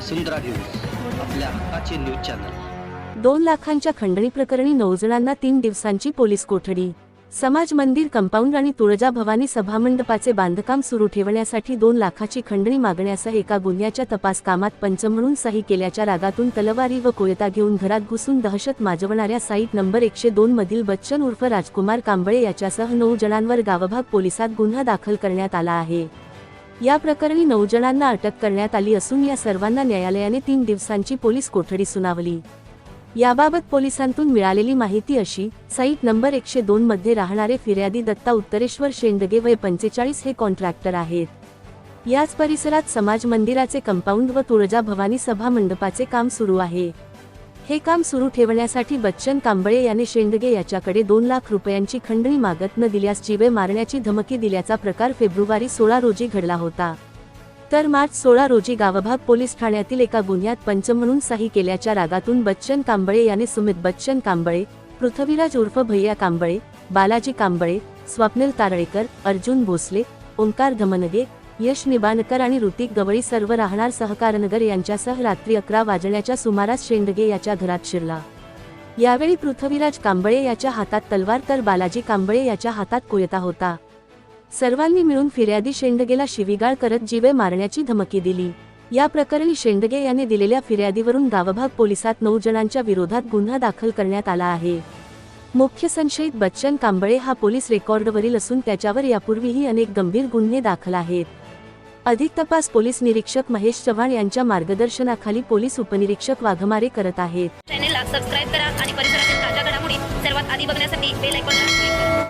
वसुंधरा news आपल्या हक्काचे news channel. दोन लाखांच्या खंडणी प्रकरणी नऊ जणांना तीन दिवसांची पोलीस कोठडी. समाज मंदिर कंपाऊंड आणि तुळजा भवानी सभामंडपाचे बांधकाम सुरू ठेवण्यासाठी दोन लाखाची खंडणी मागण्यासह एका गुन्ह्याच्या तपास कामात पंच म्हणून सही केल्याच्या रागातून तलवारी व कोयता घेऊन घरात घुसून दहशत माजवणाऱ्या साईट नंबर एकशे दोन मधील बच्चन उर्फ राजकुमार कांबळे याच्यासह नऊ जणांवर गावभाग पोलिसात गुन्हा दाखल करण्यात आला आहे. या प्रकरणी नऊ जणांना अटक करण्यात आली असून या सर्वांना न्यायालयाने तीन दिवसांची पोलीस कोठडी सुनावली. याबाबत पोलिसांतून मिळालेली माहिती अशी साईट नंबर एकशे दोन मध्ये राहणारे फिर्यादी दत्ता उत्तरेश्वर शेंडगे वय पंचेचाळीस हे कॉन्ट्रॅक्टर आहेत. याच परिसरात समाज मंदिराचे कंपाऊंड व तुळजा भवानी सभा मंडपाचे काम सुरू आहे. हे काम सुरू ठेवण्यासाठी बच्चन कांबळे याने शेंडगे याच्याकडे दोन लाख रुपयांची खंडणी मागत न दिल्यास जीवे मारण्याची धमकी दिल्याचा प्रकार फेब्रुवारी सोळा रोजी घडला होता. तर मार्च सोळा रोजी गावभाग पोलीस ठाण्यातील एका गुन्ह्यात पंच म्हणून सही केल्याच्या रागातून बच्चन कांबळे याने सुमित बच्चन कांबळे पृथ्वीराज उर्फ भैया कांबळे बालाजी कांबळे स्वप्नील तारळेकर अर्जुन भोसले ओंकार धमनगे यश निबाणकर आणि ऋतिक गवळी सर्व राहणार सहकारनगर यांच्यासह रात्री अकरा वाजण्याच्या सुमारास शेंडगे याच्या घरात शिरला. यावेळी पृथ्वीराज कांबळे याच्या हातात तलवार तर बालाजी कांबळे याच्या हातात कोयता होता. सर्वांनी मिळून फिर्यादी शेंडगेला शिवीगाळ करत जीवे मारण्याची धमकी दिली. या प्रकरणी शेंडगे याने दिलेल्या फिर्यादीवरून गावभाग पोलिसात नऊ जणांच्या विरोधात गुन्हा दाखल करण्यात आला आहे. मुख्य संशयित बच्चन कांबळे हा पोलीस रेकॉर्डवरील असून त्याच्यावर यापूर्वीही अनेक गंभीर गुन्हे दाखल आहेत. अधिक तपास पोलीस निरीक्षक महेश चव्हाण यांच्या मार्गदर्शनाखाली पोलीस उपनिरीक्षक वाघमारे करत आहेत. चॅनेलला सबस्क्राईब करा आणि परिसरातील ताज्या घडामोडी सर्वात आधी बघण्यासाठी बेल आयकॉनला